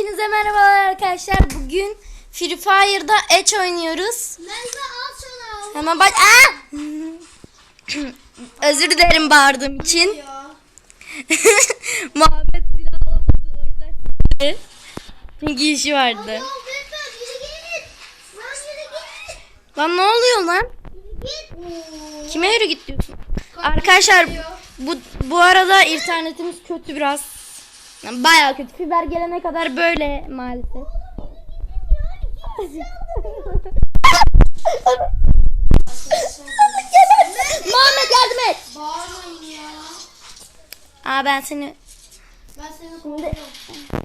Hepinize merhabalar arkadaşlar. Bugün Free Fire'da Edge oynuyoruz. Merve al şunu. Hemen bak. Aa! Özür dilerim bağırdığım için. Ya. Muhammed silah alamadı o yüzden. Çünkü işi vardı. Lan ne oluyor lan? Kime yürü git diyorsun? Arkadaşlar bu bu arada internetimiz kötü biraz. Yani Bayağı kötü. Fiber gelene kadar böyle maalesef. Muhammed yardım et. Bağırmayın ya. Aa ben seni Ben seni koruyorum.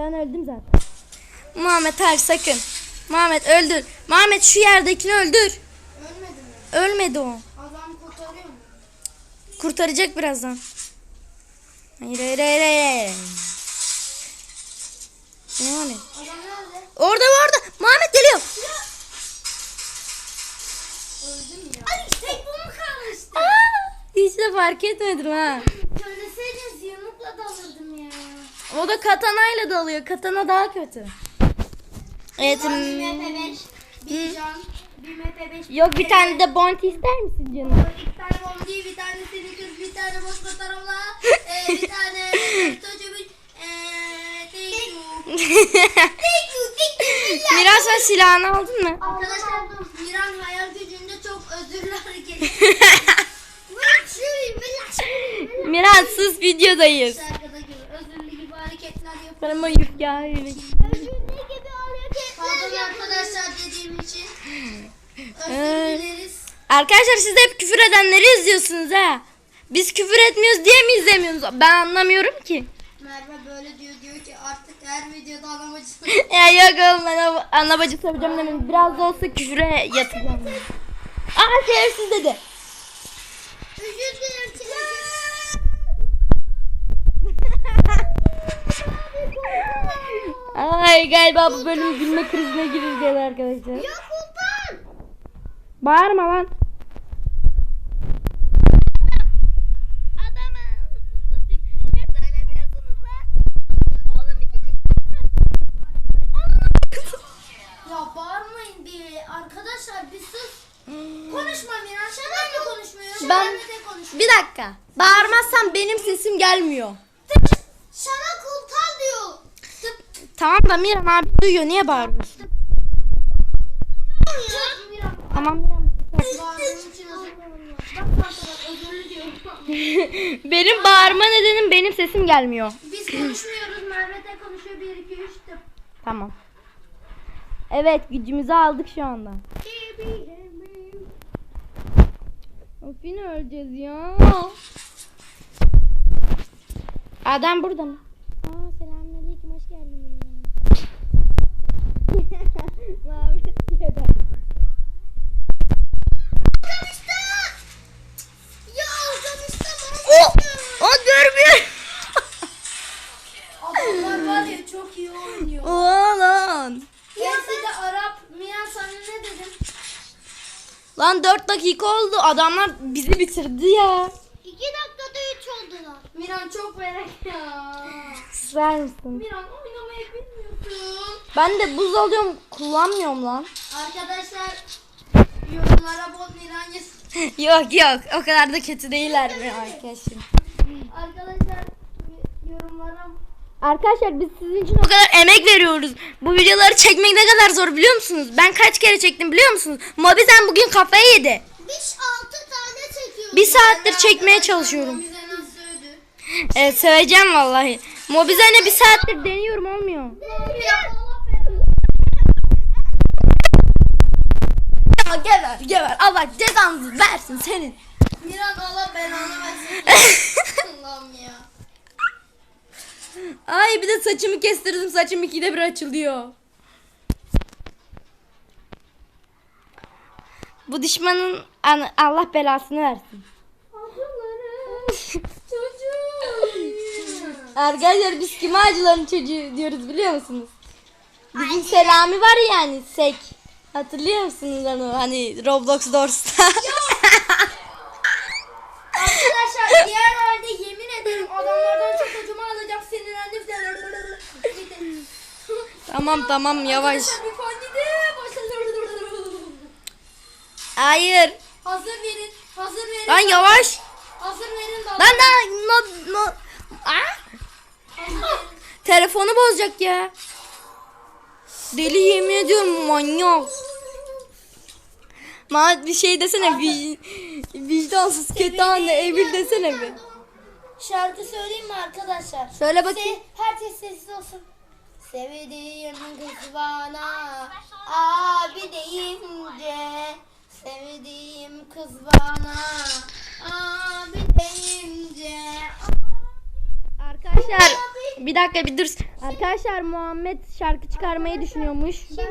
Ben öldüm zaten. Muhammed hayır sakın. Muhammed öldür. Muhammed şu yerdekini öldür. Ölmedi mi? Ölmedi o. Adam kurtarıyor mu? Kurtaracak birazdan. Hayır hayır hayır hayır. Muhammed. Adam nerede? Orada orada. Muhammed geliyor. Öldüm ya. Ay tek mu kalmıştı? Aa, hiç de fark etmedim ha. Söyleseydiniz yumrukla dalırdım ya. O da katanayla dalıyor. Katana daha kötü. Evet. Bir hmm, MP5, bir can, bir MP5. Yok bir tane de bounty ister misin canım? İki tane bombi, bir tane snickers, bir tane boş tarafla, ee, bir tane çocuğu, eee, thank you. Thank you, thank you. Miran sen silahını aldın mı? Arkadaşlar Miran hayal gücünde çok özürlü hareket. Miran sus videodayız. Bana yük hareketler Pardon arkadaşlar dediğim için. Özür Ee, dileriz. Arkadaşlar siz de hep küfür edenleri izliyorsunuz ha. Biz küfür etmiyoruz diye mi izlemiyorsunuz? Ben anlamıyorum ki. Merve böyle diyor diyor ki artık her videoda anamacısın. Ya yok oğlum ben o- ana bacı seveceğim demedim. Biraz da olsa küfüre yatacağım. Aa şerefsiz dedi. Özür dilerim. Ay galiba bu bölüm gülme krizine gireceğiz arkadaşlar. Ya Sultan. Bağırma lan. Ya bağırmayın bir. Arkadaşlar bir sus. Konuşma Miran. Sen ben de konuşmuyorum. Ben- Merve de konuşmuyor. Bir dakika. Bağırmazsam benim sesim gelmiyor. Sana Sultan diyor. Tıp. Tamam da Miran abi duyuyor. Niye bağırıyorsun? Tamam Miran. Benim bağırma nedenim benim sesim gelmiyor. Biz konuşmuyoruz. Merve de konuşuyor. 1 2 3 tıp. Tamam. Evet gücümüzü aldık şu anda. Of yine öleceğiz ya. Adam burada mı? Aa selamünaleyküm hoş geldin benim yanıma. Muhammed diye ben. Ya Afganistan O, o görmüyor. Adamlar var ya çok iyi oynuyor. Oğlan. Hepsi de Arap. Miran sana ne dedim? Lan 4 dakika oldu. Adamlar bizi bitirdi ya. 2 dakikada 3 oldular. Miran çok merak ya. Sırar mısın? Miran oynamayı bilmiyorsun. Ben de buz alıyorum. Kullanmıyorum lan. Arkadaşlar yorumlara bol Miran yazın. yok yok. O kadar da kötü değiller mi arkadaşım? Arkadaşlar yorumlara Arkadaşlar biz sizin için o kadar emek veriyoruz. Bu videoları çekmek ne kadar zor biliyor musunuz? Ben kaç kere çektim biliyor musunuz? Mobizen bugün kafayı yedi. Biz 6 tane çekiyoruz. Bir saattir çekmeye çalışıyorum. Evet söyleyeceğim vallahi. Mobizen'e bir saattir deniyorum olmuyor. Ya geber geber Allah cezanızı versin senin. Miran Allah belanı versin. Allah'ım ya. Ay bir de saçımı kestirdim saçım ikide bir açılıyor. Bu düşmanın an- Allah belasını versin. Arkadaşlar biz kim ağacıların çocuğu diyoruz biliyor musunuz? Bizim Selami var ya yani Sek. Hatırlıyor musunuz onu hani Roblox Doors'ta? Arkadaşlar diğer halde yemin ederim adamlardan çok öcümü alacak sinirlendim. tamam tamam yavaş. Arkadaşlar bir fondide başladı. Hayır. Hazır verin. Hazır verin. Lan yavaş. Hazır verin. Lan lan no, no. Aa, telefonu bozacak ya. Deli yemin ediyorum manyak. Ma bir şey desene vi, vicdansız kötü anne evil desene bir. Şarkı söyleyeyim mi arkadaşlar? Söyle bakayım. Se- herkes sessiz olsun. Sevdiğim kız bana abi deyince kız bana abi deyince Arkadaşlar bir dakika bir dur. Arkadaşlar Muhammed şarkı çıkarmayı düşünüyormuş. Ben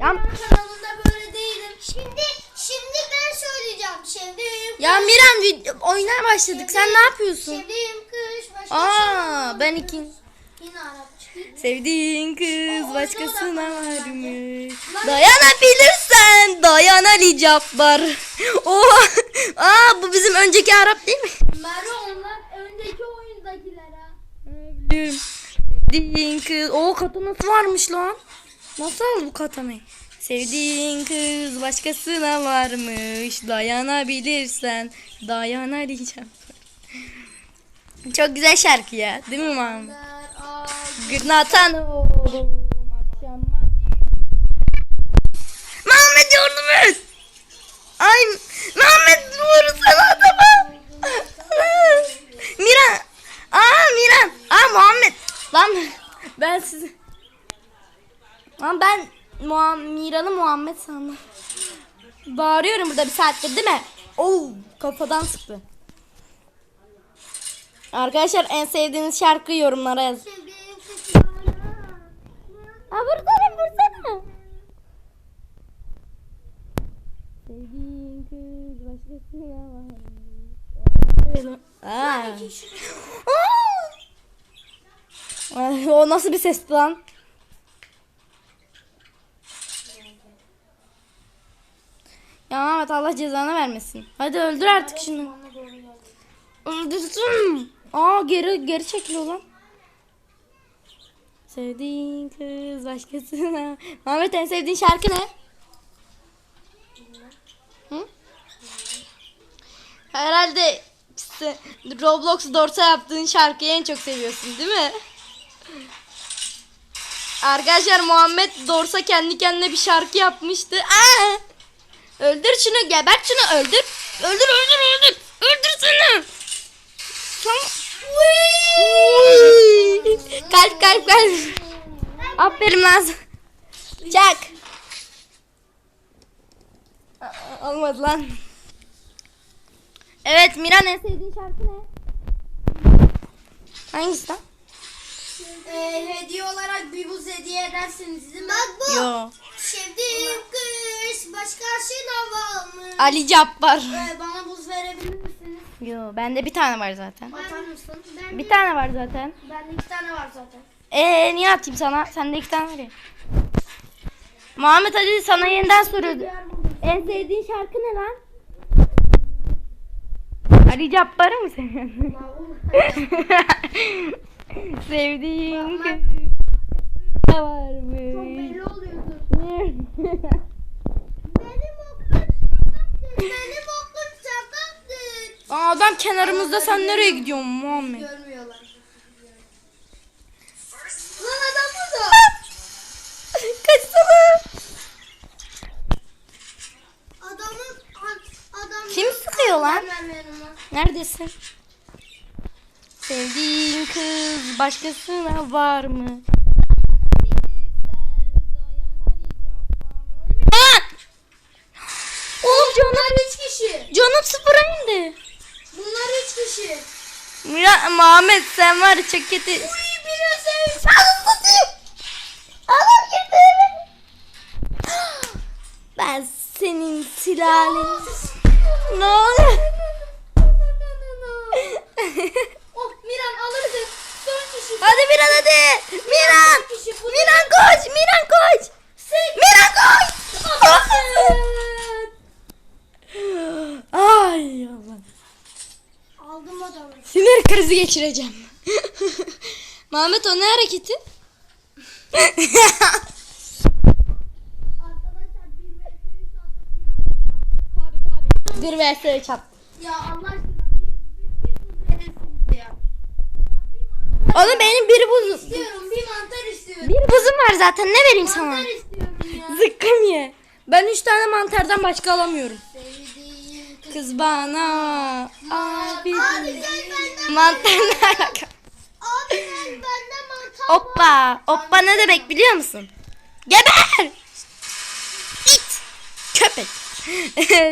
Ya- kanalında böyle değilim. Şimdi şimdi ben söyleyeceğim. Sevdiğim Ya Miran vid- oynaya başladık. Sen ne yapıyorsun? Sevdiğim kız başkası. Aa ben ikin. Yine Arapça. Sevdiğin kız başkasına varmış. Dayanabilirsen dayan Ali Cabbar. Oha. Aa bu bizim önceki Arap değil mi? Merve onlar öndeki oyundakiler ha. Biliyorum. Sevdiğin kız. O katanası varmış lan. Nasıl aldı bu katanayı? Sevdiğin kız başkasına varmış. Dayanabilirsen dayan Ali Cabbar. Çok güzel şarkı ya. Değil mi Mahmut? Gırnatan oğlum akşam Muhammed yardım et. Ay Muhammed vursana adamı. Miran. Aa Miran. Aa Muhammed. Lan ben sizi. Lan ben Muham Miran'ı Muhammed sandım. Bağırıyorum burada bir saattir değil mi? Oo kafadan sıktı. Arkadaşlar en sevdiğiniz şarkı yorumlara yazın. Ha vursana vursana. Sevdiğin kız başkasına var. Aa. Ay, O nasıl bir sesti lan? Ya Ahmet Allah cezanı vermesin. Hadi öldür artık şunu. Öldürsün. Aa geri geri çekiliyor lan. Sevdiğin kız başkasına. Mehmet en sevdiğin şarkı ne? Hı? Herhalde işte Roblox Dorsa yaptığın şarkıyı en çok seviyorsun değil mi? Arkadaşlar Muhammed Dorsa kendi kendine bir şarkı yapmıştı. Aa! Öldür şunu, gebert şunu, öldür. Öldür, öldür, öldür. Öldür şunu. Tamam. Uy! Kalp kalp kalp. Aferin lan. Çak. Olmadı lan. Evet Miran en sevdiğin şarkı ne? Hangisi lan? Ee, hediye olarak bir buz hediye edersiniz değil mi? Bak bu. Yo. Sevdiğim kız başkasına varmış. Ali Cabbar. Ee, bana buz verebilir misiniz? Yo bende bir tane var zaten. Atar mısın? Ben Bir tane var zaten. Bende iki tane var zaten. Ee niye atayım sana? Sende iki tane var ya. Muhammed hadi sana yeniden soruyordu. En sevdiğin şarkı ne lan? Ali Cabbar'ı mı seviyorsun? Sevdiğin kız varmış. Belli oluyordu. Benim okulum şakaktır. Benim şakaktır. Aa, adam kenarımızda sen nereye gidiyorsun Muhammed? Görmüyorlar. Lan adam burada. Kaçsana. Adamın adam. Kim sıkıyor lan? Neredesin? Sevdiğin kız başkasına var mı? Aa! Oğlum canım, Bunlar üç kişi. canım sıfıra indi. Bunlar üç kişi. Mira, Muhammed sen var kötü. Uy biraz ev. Alın satayım. Alın girdi eve. Ben senin silahın. Ne oluyor? oh Miran alırsın. Son kişi. Miran hadi. Miran. Miran koş. Miran koş. Miran koş. Ay Allah. Aldım adamı. Sinir krizi geçireceğim. Mehmet o ne hareketi? Arkadaşlar bir vs 3 attık. Bir vs 3 at. Ya Allah aşkına bir bir bir buz veresiniz ya. Oğlum benim bir buzum. İstiyorum bir mantar istiyorum. Bir buzum var zaten ne vereyim sana? Mantar istiyorum ya. Zıkkım ye. Ben 3 tane mantardan başka alamıyorum. Sevdiğim kız. Bana abi Abi gel benden. mantar ne alaka? Abi gel benden mantar. Hoppa. Hoppa ne demek biliyor musun? Geber. İt. Köpek.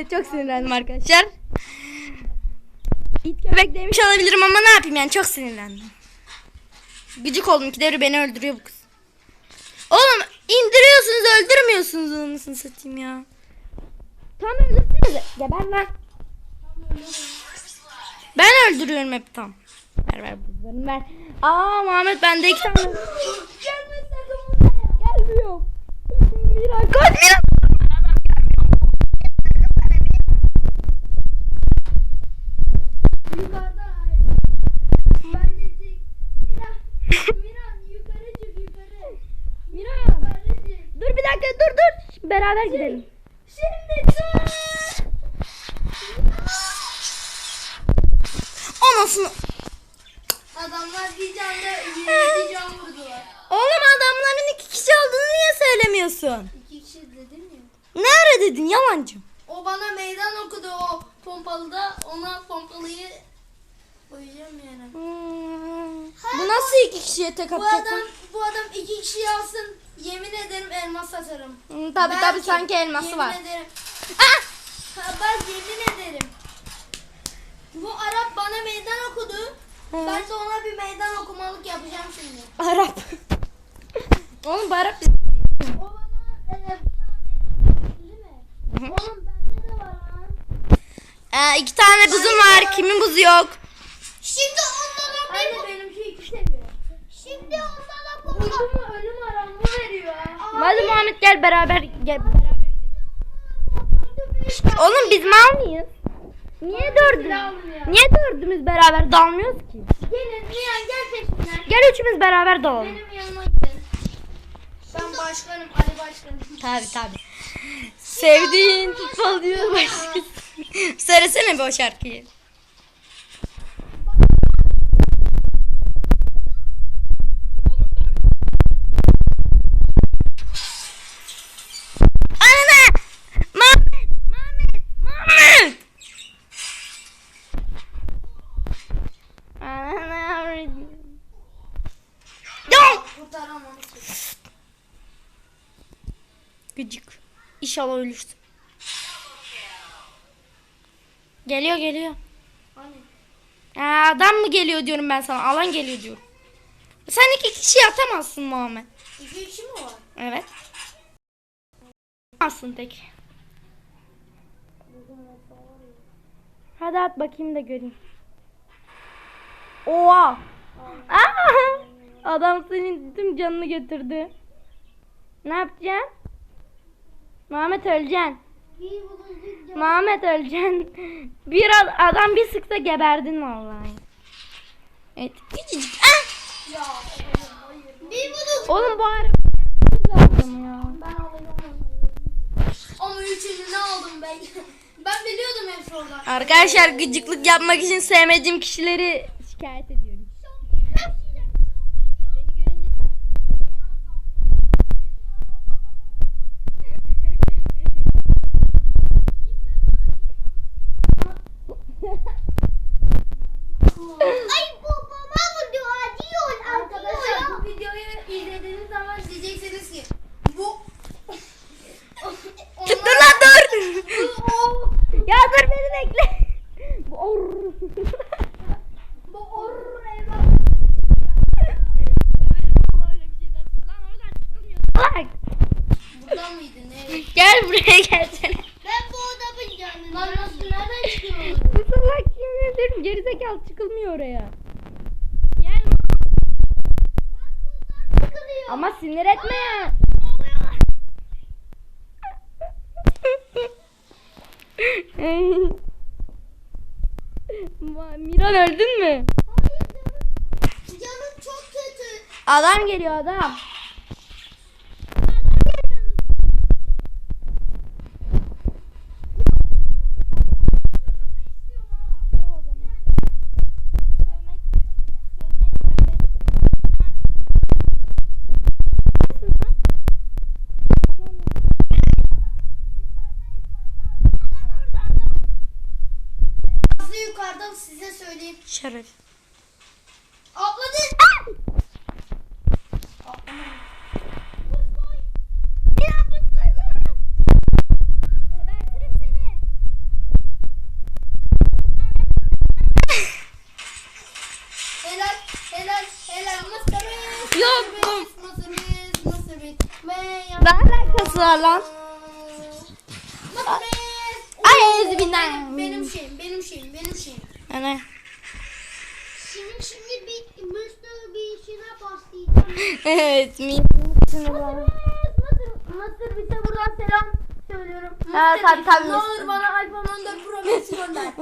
çok sinirlendim arkadaşlar. İt köpek demiş olabilirim ama ne yapayım yani çok sinirlendim. Gıcık oldum ki devri beni öldürüyor bu kız. Oğlum indiriyorsunuz öldürmüyorsunuz anasını satayım ya. Tam öldürsenize. Geber lan. Ben öldürüyorum hep tam. Ver ver buzlarını ver. Aa Muhammed bende iki tane. Gelme sakın buraya. Gelmiyor. Mira koş Mira. Yukarıda. Bence çık. Miran. Miran yukarı çık yukarı. Mira. Yukarı çık. Dur bir dakika dur dur. Beraber gidelim. Şimdi çık. Anasını. Adamlar bir canda yedi can vurdular. Oğlum adamların iki kişi olduğunu niye söylemiyorsun? İki kişi dedim ya. Ne ara dedin yalancı? O bana meydan okudu o pompalıda. Ona pompalıyı koyacağım yani. Hmm. Bu nasıl iki kişiye tek Bu atacak? adam bu adam iki kişi alsın. Yemin ederim elmas satarım. Hmm, tabi tabi Belki, sanki elması yemin var. Ederim. Ah! Ha, ben yemin ederim. Bu Arap bana meydan okudu. Ben de ona bir meydan okumalık yapacağım şimdi. Arap. Oğlum bu Arap O bana e, değil mi? Oğlum bende de var lan. Ee, iki tane buzum var. Kimin buzu yok? Şimdi ondan Anne benim şu iki seviyor. Şimdi ondan Vurdu mu ölüm aramı veriyor. Hadi Muhammed gel beraber gel. Oğlum biz mal mıyız? Niye dördümüz? Niye dördümüz beraber dalmıyoruz ki? Gelin Nihan gel peşimden. Gel üçümüz beraber dalalım. Benim yanıma gidin. Ben başkanım Ali başkanım. Tabi tabi. Sevdiğin futbol diyor başkası. Söylesene bir o şarkıyı. İnşallah ölürsün. Geliyor geliyor. Hani? Ha, adam mı geliyor diyorum ben sana. Alan geliyor diyorum. Sen iki kişi atamazsın Muhammed. İki kişi mi var? Evet. Atamazsın tek. Hadi at bakayım da göreyim. Oha. Aa! Adam senin tüm canını götürdü. Ne yapacaksın? Muhammed öleceksin. Muhammed öleceksin. Bir ad- adam bir sıksa geberdin vallahi. Evet. Küçücük. Ah! Ya. Bir Oğlum bu araba lazım ya. ben alayım. Ama üçünü ne aldım ben? ben biliyordum oradan. Arkadaşlar gıcıklık yapmak için sevmediğim kişileri şikayet ediyorum. Beni görünce Ay bu baba bu diyor. Arkadaşlar bu videoyu izlediğiniz zaman diyeceksiniz ki bu Dur lan dur. o ya dur beni bekle. Bu or. bu or evlat. Salak. Burada mıydı ne? Gel buraya gelsene. Ben bu adamın canını. Lan nasıl nereden çıkıyor? Bu salak kim diyorum gerizekalı çıkılmıyor oraya. Gel. Ama sinir etme. Ma- Miran öldün mü? Hayır canım. Canım çok kötü. Adam geliyor adam. Yukarıdan size söyleyeyim. Şeref. Alakası var lan? Ay, ezbinden. Benim, şeyim, benim şeyim, benim şeyim. Yani. Şimdi şimdi bir Mısır bir işine başlayacağım. Evet. Mısır, Mısır, Mısır bize buradan selam söylüyorum. Ha, tabii, tabii, Ne olur bana iPhone 14 Pro Max gönder.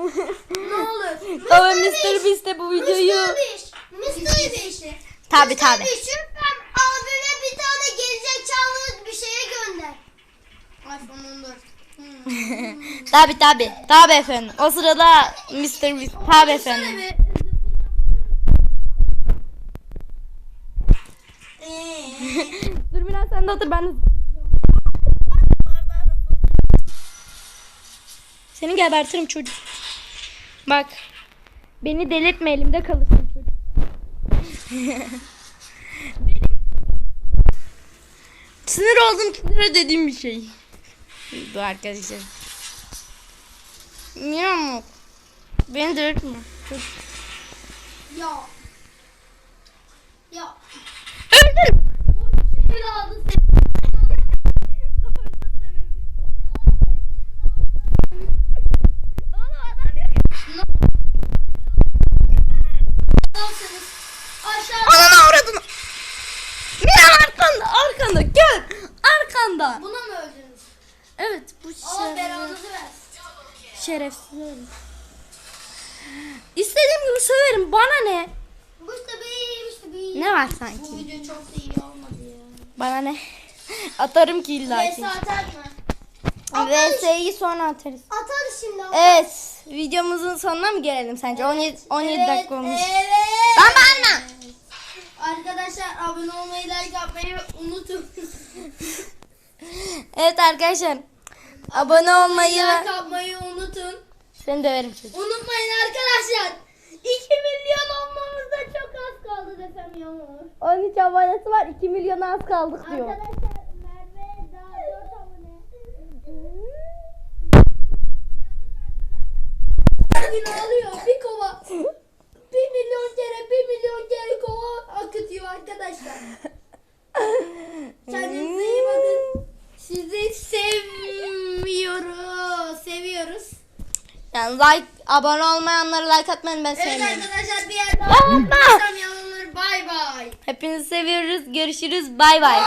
ne olur. Baba Mr. Beast de bu videoyu. Mr. Beast. Mr. Beast. Tabi tabi. Lütfen abime bir tane gerizekalı bir şeye gönder. iPhone 14. Hmm. Tabi tabi. Tabi efendim. O sırada Mr. Beast. Tabi efendim. Dur biraz sen de otur ben de. Seni gebertirim çocuk. Bak. Beni delirtme elimde kalırsın çocuk. Sinir oldum sinir dediğim bir şey. Bu arkadaşlar. Niye mu? Beni delirtme. Ya. Ya. Aşağı. Ananı avradını. Miran arkanda arkanda gel. Arkanda. Buna mı öldünüz? Evet bu Allah şeref, belanızı versin. Şerefsiz herif. İstediğim gibi söverim bana ne? Bu işte bir, işte bir. Ne var Bu sanki? video çok da iyi olmadı ya. Bana ne? Atarım ki illa ki. Atar mı? VS'yi sonra atarız. Atarız şimdi. Evet. Videomuzun sonuna mı gelelim sence? 17, 17 Evet, dakika olmuş. Evet. Lan bağırma. Arkadaşlar abone olmayı, like yapmayı unutun. Evet arkadaşlar. Abone olmayı like yapmayı unutun. seni döverim çocuk. Unutmayın arkadaşlar. 2 milyon olmamızda çok az kaldı desem Yağmur. 13 abonesi var 2 milyona az kaldık diyor. Arkadaşlar Merve daha 4 abone. Her gün ağlıyor bir kova. 1 milyon kere 1 milyon kere kova akıtıyor arkadaşlar. Kendinize iyi bakın. Sizi sevmiyoruz. Seviyoruz. Yani like abone olmayanlara like atmayın ben Evet sevmiyorum. arkadaşlar bir yer daha. Bay bay. Hepinizi seviyoruz. Görüşürüz. Bay bay.